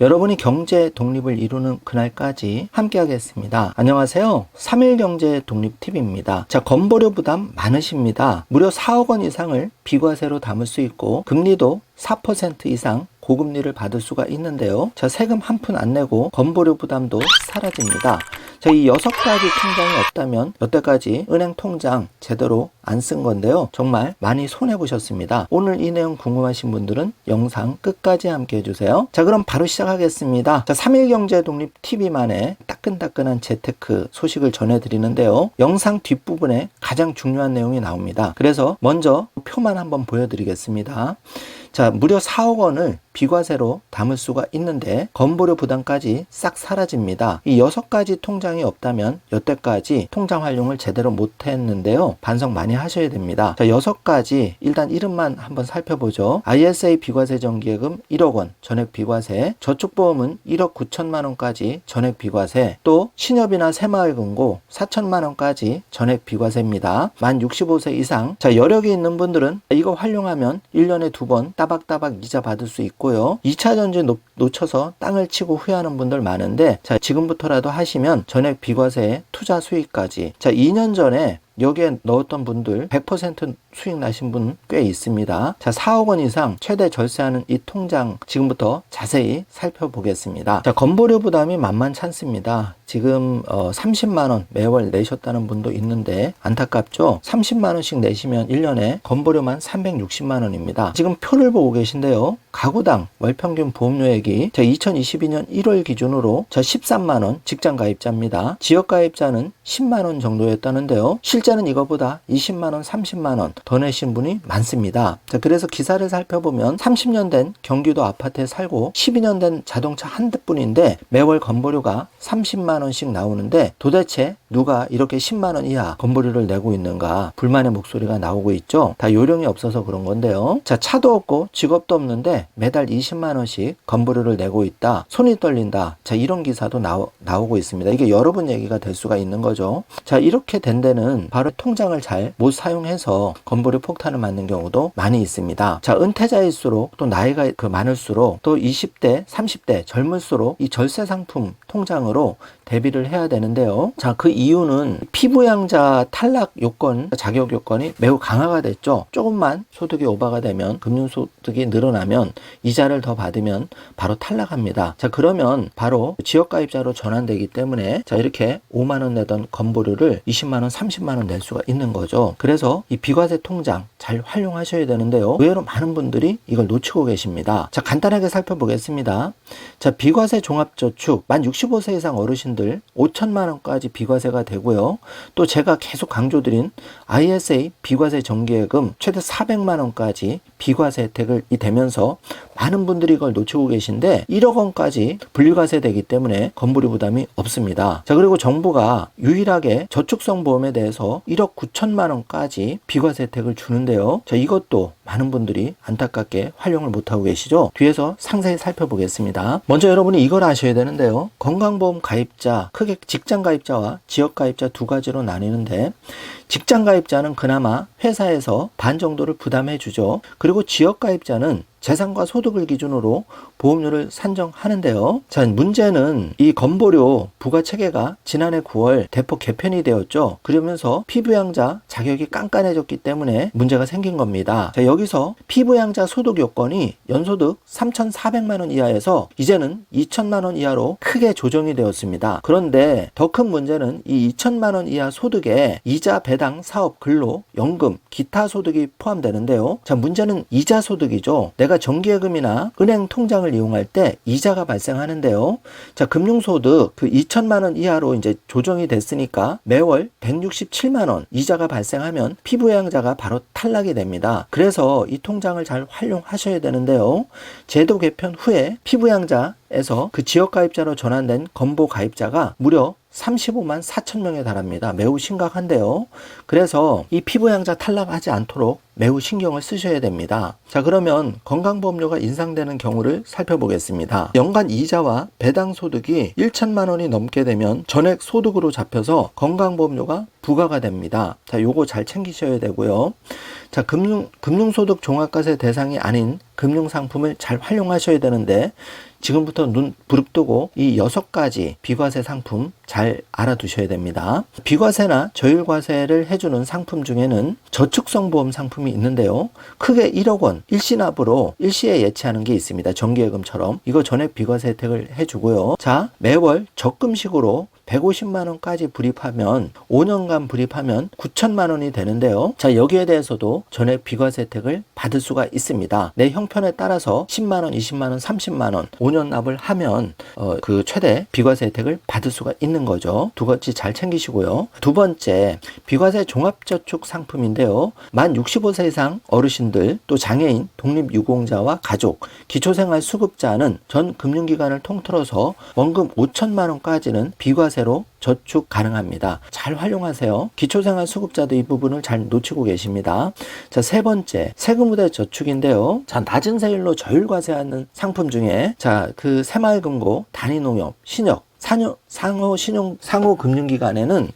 여러분이 경제 독립을 이루는 그날까지 함께 하겠습니다. 안녕하세요. 3일 경제 독립 팁입니다. 자, 건보료 부담 많으십니다. 무려 4억 원 이상을 비과세로 담을 수 있고 금리도 4% 이상 고금리를 받을 수가 있는데요. 자, 세금 한 푼 안 내고 건보료 부담도 사라집니다. 자, 이 여섯 가지 통장이 없다면 여태까지 은행 통장 제대로 안 쓴 건데요. 정말 많이 손해 보셨습니다. 오늘 이 내용 궁금하신 분들은 영상 끝까지 함께 해주세요. 자, 그럼 바로 시작하겠습니다. 자, 3일 경제 독립 TV만의 따끈따끈한 재테크 소식을 전해드리는데요. 영상 뒷부분에 가장 중요한 내용이 나옵니다. 그래서 먼저 표만 한번 보여드리겠습니다. 자, 무려 4억 원을 비과세로 담을 수가 있는데 건보료 부담까지 싹 사라집니다. 이 여섯 가지 통장이 없다면 여태까지 통장 활용을 제대로 못 했는데요. 반성 많이 하셔야 됩니다. 자, 여섯 가지 일단 이름만 한번 살펴보죠. ISA 비과세 정기예금 1억 원 전액 비과세, 저축보험은 1억 9천만 원까지 전액 비과세, 또 신협이나 새마을금고 4천만 원까지 전액 비과세입니다. 만 65세 이상 자, 여력이 있는 분들은 이거 활용하면 1년에 두번 따박따박 이자 받을 수 있고요. 2차 전지 놓, 놓쳐서 땅을 치고 후회하는 분들 많은데 자, 지금부터라도 하시면 전액 비과세 투자 수익까지 자, 2년 전에 여기에 넣었던 분들 100% 수익 나신 분 꽤 있습니다. 자, 4억 원 이상 최대 절세하는 이 통장 지금부터 자세히 살펴보겠습니다. 자, 건보료 부담이 만만찮습니다. 지금 어, 30만 원 매월 내셨다는 분도 있는데 안타깝죠? 30만 원씩 내시면 1년에 건보료만 360만 원입니다. 지금 표를 보고 계신데요. 가구당 월 평균 보험료액이 자, 2022년 1월 기준으로 자, 13만 원 직장 가입자입니다. 지역 가입자는 10만 원 정도였다는데요. 실제는 이거보다 20만 원, 30만 원 더 내신 분이 많습니다. 자, 그래서 기사를 살펴보면 30년 된 경기도 아파트에 살고 12년 된 자동차 한 대뿐인데 매월 건보료가 30만 원씩 나오는데 도대체 누가 이렇게 10만 원 이하 건보료를 내고 있는가 불만의 목소리가 나오고 있죠. 다 요령이 없어서 그런 건데요. 자, 차도 없고 직업도 없는데 매달 20만 원씩 건보료를 내고 있다. 손이 떨린다. 자, 이런 기사도 나오, 나오고 있습니다. 이게 여러분 얘기가 될 수가 있는 거죠. 자, 이렇게 된 데는 바로 통장을 잘 못 사용해서 건보료 폭탄을 맞는 경우도 많이 있습니다. 자, 은퇴자일수록 또 나이가 그 많을수록 또 20대, 30대 젊을수록 이 절세 상품 통장으로 대비를 해야 되는데요. 자, 그 이유는 피부양자 탈락 요건, 자격 요건이 매우 강화가 됐죠. 조금만 소득이 오버가 되면 금융소득이 늘어나면 이자를 더 받으면 바로 탈락합니다. 자, 그러면 바로 지역가입자로 전환되기 때문에 자, 이렇게 5만 원 내던 건보료를 20만 원, 30만 원 낼 수가 있는 거죠. 그래서 이 비과세 통장 잘 활용하셔야 되는데요. 의외로 많은 분들이 이걸 놓치고 계십니다. 자, 간단하게 살펴보겠습니다. 자, 비과세 종합저축 만 65세 이상 어르신 들 5천만 원까지 비과세가 되고요. 또 제가 계속 강조드린 ISA 비과세 정기예금 최대 400만 원까지 비과세 혜택이 되면서 많은 분들이 이걸 놓치고 계신데 1억 원까지 분리과세 되기 때문에 건보료 부담이 없습니다. 자, 그리고 정부가 유일하게 저축성 보험에 대해서 1억 9천만 원까지 비과세 혜택을 주는데요. 자, 이것도 많은 분들이 안타깝게 활용을 못하고 계시죠? 뒤에서 상세히 살펴보겠습니다. 먼저 여러분이 이걸 아셔야 되는데요. 건강보험 가입자, 크게 직장 가입자와 지역 가입자 두 가지로 나뉘는데 직장 가입자는 그나마 회사에서 반 정도를 부담해 주죠. 그리고 지역 가입자는 재산과 소득을 기준으로 보험료를 산정하는데요. 자, 문제는 이 건보료 부과 체계가 지난해 9월 대폭 개편이 되었죠. 그러면서 피부양자 자격이 깐깐해졌기 때문에 문제가 생긴 겁니다. 자, 여기서 피부양자 소득 요건이 연소득 3,400만 원 이하에서 이제는 2천만 원 이하로 크게 조정이 되었습니다. 그런데 더 큰 문제는 이 2천만 원 이하 소득에 이자 배당 사업 근로 연금 기타 소득이 포함되는데요. 자, 문제는 이자 소득이죠. 내가 정기예금이나 은행 통장을 이용할 때 이자가 발생하는데요. 자, 금융소득 그 2천만 원 이하로 이제 조정이 됐으니까 매월 167만 원 이자가 발생하면 피부양자가 바로 탈락이 됩니다. 그래서 이 통장을 잘 활용하셔야 되는데요. 제도 개편 후에 피부양자 에서 그 지역 가입자로 전환된 건보 가입자가 무려 35만 4천 명에 달합니다. 매우 심각한데요. 그래서 이 피부양자 탈락하지 않도록 매우 신경을 쓰셔야 됩니다. 자, 그러면 건강보험료가 인상되는 경우를 살펴보겠습니다. 연간 이자와 배당 소득이 1천만 원이 넘게 되면 전액 소득으로 잡혀서 건강보험료가 부과가 됩니다. 자, 요거 잘 챙기셔야 되고요. 자, 금융, 금융소득 종합과세 대상이 아닌 금융상품을 잘 활용하셔야 되는데, 지금부터 눈 부릅뜨고 이 여섯 가지 비과세 상품 잘 알아두셔야 됩니다. 비과세나 저율과세를 해주는 상품 중에는 저축성 보험 상품이 있는데요. 크게 1억 원 일시납으로 일시에 예치하는 게 있습니다. 정기예금처럼 이거 전액 비과세 혜택을 해주고요. 자 매월 적금식으로 150만 원까지 불입하면 5년간 불입하면 9천만 원이 되는데요. 자, 여기에 대해서도 전액 비과세 혜택을 받을 수가 있습니다. 내 형편에 따라서 10만 원, 20만 원, 30만 원 5년 납을 하면 어, 그 최대 비과세 혜택을 받을 수가 있는 거죠. 두 가지 잘 챙기시고요. 두 번째, 비과세 종합저축 상품인데요. 만 65세 이상 어르신들, 또 장애인, 독립유공자와 가족, 기초생활 수급자는 전 금융기관을 통틀어서 원금 5천만 원까지는 비과세 로 저축 가능합니다. 잘 활용하세요. 기초생활 수급자도 이 부분을 잘 놓치고 계십니다. 자, 세 번째, 세금부대 저축인데요. 자, 낮은 세율로 저율과세하는 상품 중에 자, 그 새마을금고, 단위농협, 신협, 상호, 신용 상호 금융기관에는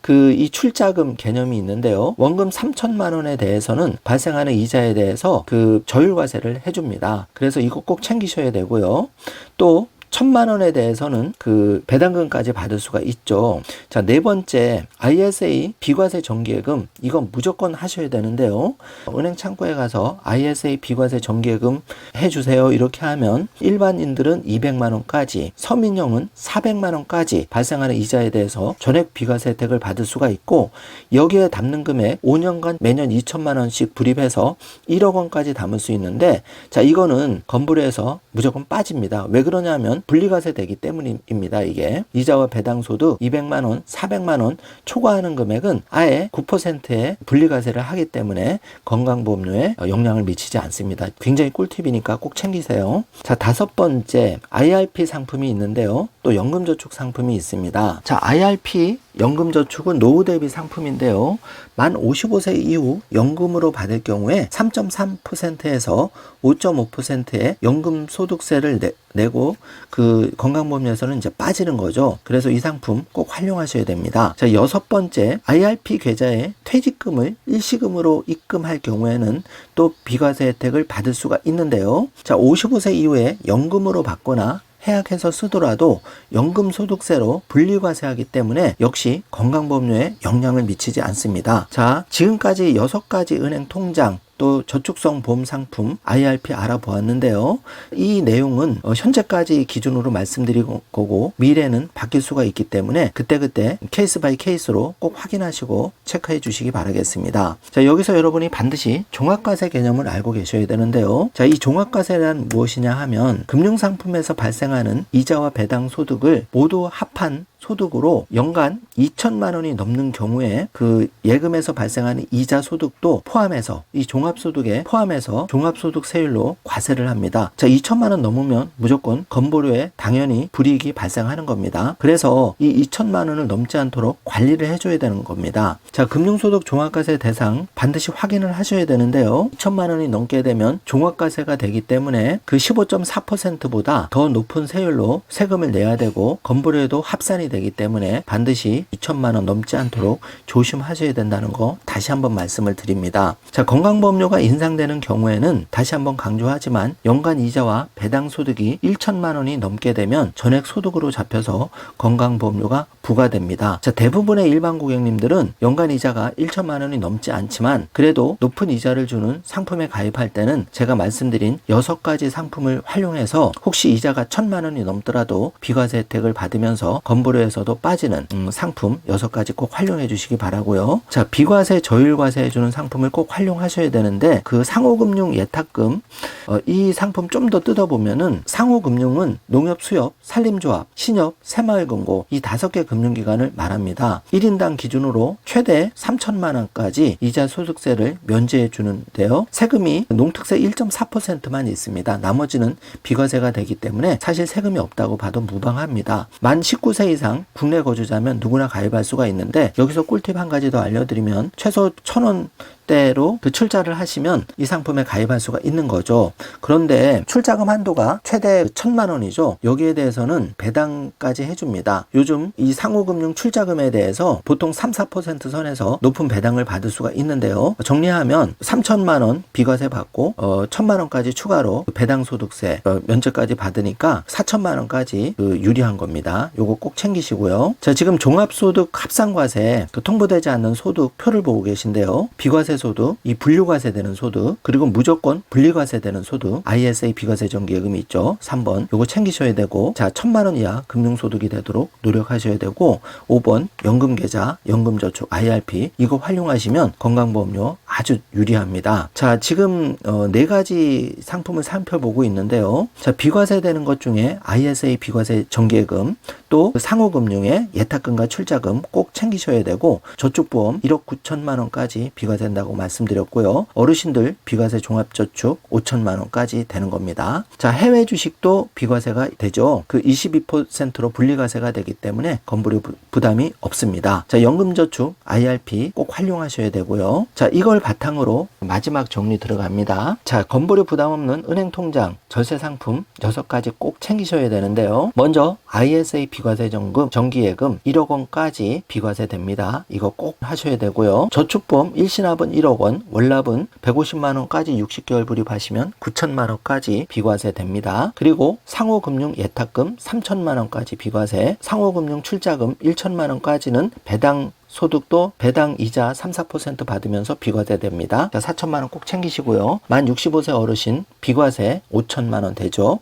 그이 출자금 개념이 있는데요. 원금 3천만 원에 대해서는 발생하는 이자에 대해서 그 저율과세를 해줍니다. 그래서 이거 꼭 챙기셔야 되고요. 또 천만 원에 대해서는 그 배당금까지 받을 수가 있죠. 자, 네 번째 ISA 비과세 정기예금 이건 무조건 하셔야 되는데요. 은행 창구에 가서 ISA 비과세 정기예금 해 주세요. 이렇게 하면 일반인들은 200만 원까지, 서민형은 400만 원까지 발생하는 이자에 대해서 전액 비과세 혜택을 받을 수가 있고 여기에 담는 금액 5년간 매년 2천만 원씩 불입해서 1억 원까지 담을 수 있는데 자, 이거는 건불에서 무조건 빠집니다. 왜 그러냐면 분리과세 되기 때문입니다. 이게 이자와 배당 소득 200만 원, 400만 원 초과하는 금액은 아예 9%의 분리과세를 하기 때문에 건강보험료에 영향을 미치지 않습니다. 굉장히 꿀팁이니까 꼭 챙기세요. 자, 다섯 번째 IRP 상품이 있는데요. 또 연금저축 상품이 있습니다. 자, IRP 연금저축은 노후 대비 상품인데요. 만 55세 이후 연금으로 받을 경우에 3.3%에서 5.5%의 연금 소득세를 내, 내고 그 건강보험료에서는 이제 빠지는 거죠. 그래서 이 상품 꼭 활용하셔야 됩니다. 자, 여섯 번째 IRP 계좌에 퇴직금을 일시금으로 입금할 경우에는 또 비과세 혜택을 받을 수가 있는데요. 자, 55세 이후에 연금으로 받거나 해약해서 쓰더라도 연금 소득세로 분리과세하기 때문에 역시 건강보험료에 영향을 미치지 않습니다. 자, 지금까지 여섯 가지 은행 통장 또 저축성 보험 상품 IRP 알아보았는데요. 이 내용은 어, 현재까지 기준으로 말씀드린 거고 미래는 바뀔 수가 있기 때문에 그때그때 케이스 바이 케이스로 꼭 확인하시고 체크해 주시기 바라겠습니다. 자, 여기서 여러분이 반드시 종합과세 개념을 알고 계셔야 되는데요. 자, 이 종합과세란 무엇이냐 하면 금융상품에서 발생하는 이자와 배당 소득을 모두 합한 소득으로 연간 2천만 원이 넘는 경우에 그 예금에서 발생하는 이자 소득도 포함해서 이 종합소득에 포함해서 종합소득 세율로 과세를 합니다. 자, 2천만 원 넘으면 무조건 건보료에 당연히 불이익이 발생하는 겁니다. 그래서 이 2천만 원을 넘지 않도록 관리를 해줘야 되는 겁니다. 자, 금융소득 종합과세 대상 반드시 확인을 하셔야 되는데요. 2천만 원이 넘게 되면 종합과세가 되기 때문에 그 15.4%보다 더 높은 세율로 세금을 내야 되고 건보료에도 합산이 되기 때문에 반드시 2천만 원 넘지 않도록 조심하셔야 된다는 거 다시 한번 말씀을 드립니다. 자, 건강보험료가 인상되는 경우에는 다시 한번 강조하지만 연간 이자와 배당 소득이 1천만 원이 넘게 되면 전액 소득으로 잡혀서 건강보험료가 부과됩니다. 자, 대부분의 일반 고객님들은 연간 이자가 1천만 원이 넘지 않지만 그래도 높은 이자를 주는 상품에 가입할 때는 제가 말씀드린 6가지 상품을 활용해서 혹시 이자가 1천만 원이 넘더라도 비과세 혜택을 받으면서 건보료 에서도 빠지는 음, 상품 6가지 꼭 활용해 주시기 바라고요. 자, 비과세 저율과세 해주는 상품을 꼭 활용하셔야 되는데 그 상호금융 예탁금 어, 이 상품 좀 더 뜯어보면은 상호금융은 농협 수협, 산림조합, 신협, 새마을금고 이 다섯 개 금융기관을 말합니다. 1인당 기준으로 최대 3천만 원까지 이자 소득세를 면제해 주는데요. 세금이 농특세 1.4%만 있습니다. 나머지는 비과세가 되기 때문에 사실 세금이 없다고 봐도 무방합니다. 만 19세 이상 국내 거주자면 누구나 가입할 수가 있는데 여기서 꿀팁 한 가지 더 알려드리면 최소 1,000원 때로 그 출자를 하시면 이 상품에 가입할 수가 있는 거죠. 그런데 출자금 한도가 최대 천만 원이죠. 여기에 대해서는 배당까지 해줍니다. 요즘 이 상호금융 출자금에 대해서 보통 3, 4% 선에서 높은 배당을 받을 수가 있는데요. 정리하면 3천만 원 비과세 받고 어, 천만 원까지 추가로 그 배당 소득세 어, 면제까지 받으니까 4천만 원까지 그 유리한 겁니다. 요거 꼭 챙기시고요. 자 지금 종합소득 합산과세 그 통보되지 않는 소득 표를 보고 계신데요. 비과세 소득, 이 분류과세 되는 소득, 그리고 무조건 분리과세 되는 소득, ISA 비과세 정기예금이 있죠. 3번. 요거 챙기셔야 되고 자 천만 원 이하 금융소득이 되도록 노력하셔야 되고 5번. 연금계좌, 연금저축, IRP 이거 활용하시면 건강보험료 아주 유리합니다. 자 지금 어, 네 가지 상품을 살펴보고 있는데요. 자 비과세 되는 것 중에 ISA 비과세 정기예금 또 상호금융의 예탁금과 출자금 꼭 챙기셔야 되고 저축 보험 1억 9천만 원까지 비과세된다고 말씀드렸고요. 어르신들 비과세 종합저축 5천만 원까지 되는 겁니다. 자 해외 주식도 비과세가 되죠. 그 22%로 분리과세가 되기 때문에 건보료 부- 부담이 없습니다. 자 연금저축 IRP 꼭 활용하셔야 되고요. 자 이걸 바탕으로 마지막 정리 들어갑니다. 자 건보료 부담 없는 은행 통장 절세 상품 6가지 꼭 챙기셔야 되는데요. 먼저 ISA 비과세 정금 정기예금 1억 원까지 비과세 됩니다. 이거 꼭 하셔야 되고요. 저축보험 일시납은 1억 원, 월납은 150만 원까지 60개월 불입하시면 9천만 원까지 비과세 됩니다. 그리고 상호금융 예탁금 3천만 원까지 비과세, 상호금융 출자금 1천만 원까지는 배당 소득도 배당 이자 3, 4% 받으면서 비과세 됩니다. 자, 4천만 원 꼭 챙기시고요. 만 65세 어르신 비과세 5천만 원 되죠.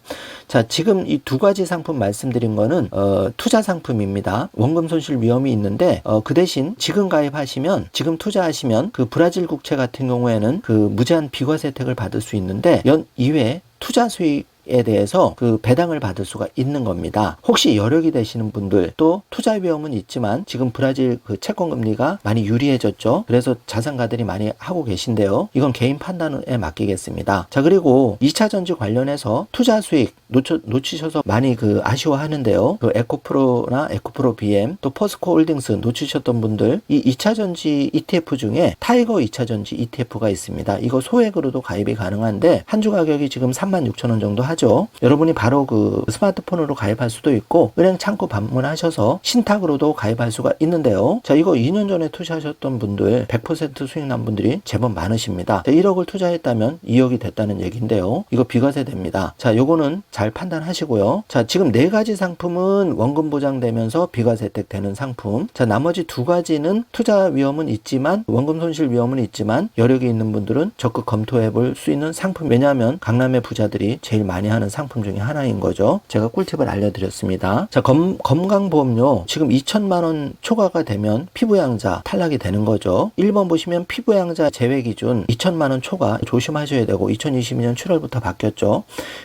자, 지금 이 두 가지 상품 말씀드린 거는 어, 투자 상품입니다. 원금 손실 위험이 있는데 어, 그 대신 지금 가입하시면 지금 투자하시면 그 브라질 국채 같은 경우에는 그 무제한 비과세 혜택을 받을 수 있는데 연 2회 투자 수익 에 대해서 그 배당을 받을 수가 있는 겁니다. 혹시 여력이 되시는 분들 또 투자 위험은 있지만 지금 브라질 그 채권 금리가 많이 유리해졌죠. 그래서 자산가들이 많이 하고 계신데요. 이건 개인 판단에 맡기겠습니다. 자 그리고 2차 전지 관련해서 투자 수익 놓쳐, 놓치셔서 많이 그 아쉬워하는데요. 그 에코프로나 에코프로 BM 또 포스코 홀딩스 놓치셨던 분들 이 2차 전지 ETF 중에 타이거 2차 전지 ETF가 있습니다. 이거 소액으로도 가입이 가능한데 한 주 가격이 지금 36,000원 정도 하죠. 여러분이 바로 그 스마트폰으로 가입할 수도 있고 은행 창구 방문하셔서 신탁으로도 가입할 수가 있는데요. 자, 이거 2년 전에 투자하셨던 분들 100% 수익 난 분들이 제법 많으십니다. 자, 1억을 투자했다면 2억이 됐다는 얘기인데요. 이거 비과세 됩니다. 자, 요거는 잘 판단하시고요. 자, 지금 네 가지 상품은 원금 보장되면서 비과세 혜택 되는 상품. 자, 나머지 두 가지는 투자 위험은 있지만 원금 손실 위험은 있지만 여력이 있는 분들은 적극 검토해 볼 수 있는 상품. 왜냐하면 강남의 부자들이 제일 많이 하는 상품 중에 하나인 거죠. 제가 꿀팁을 알려드렸습니다. 자, 검, 건강보험료 지금 2천만 원 초과가 되면 피부양자 탈락이 되는 거죠. 1번 보시면 피부양자 제외 기준 2천만 원 초과 조심하셔야 되고 2022년 7월부터 바뀌었죠.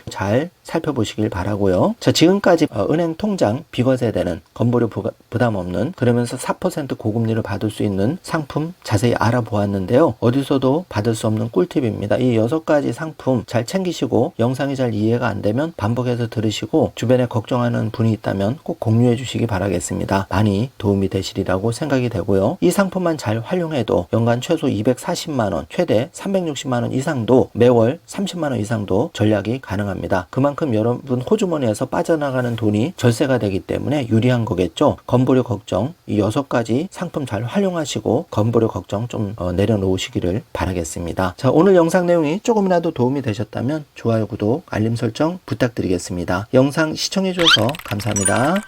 잘 살펴보시길 바라고요. 자, 지금까지 어, 은행 통장 비과세 되는 건보료 부가- 부담 없는 그러면서 4% 고금리를 받을 수 있는 상품 자세히 알아보았는데요. 어디서도 받을 수 없는 꿀팁입니다. 이 여섯 가지 상품 잘 챙기시고 영상이 잘 이해가 안 되면 반복해서 들으시고 주변에 걱정하는 분이 있다면 꼭 공유해 주시기 바라겠습니다. 많이 도움이 되시리라고 생각이 되고요. 이 상품만 잘 활용해도 연간 최소 240만 원, 최대 360만 원 이상도 매월 30만 원 이상도 전략이 가능합니다. 그만큼 여러분 호주머니에서 빠져나가는 돈이 절세가 되기 때문에 유리한 거겠죠. 건보료 걱정 이 여섯 가지 상품 잘 활용하시고 건보료 걱정 좀 어, 내려놓으시기를 바라겠습니다. 자 오늘 영상 내용이 조금이라도 도움이 되셨다면 좋아요, 구독, 알림 설정 부탁드리겠습니다. 영상 시청해 주셔서 감사합니다.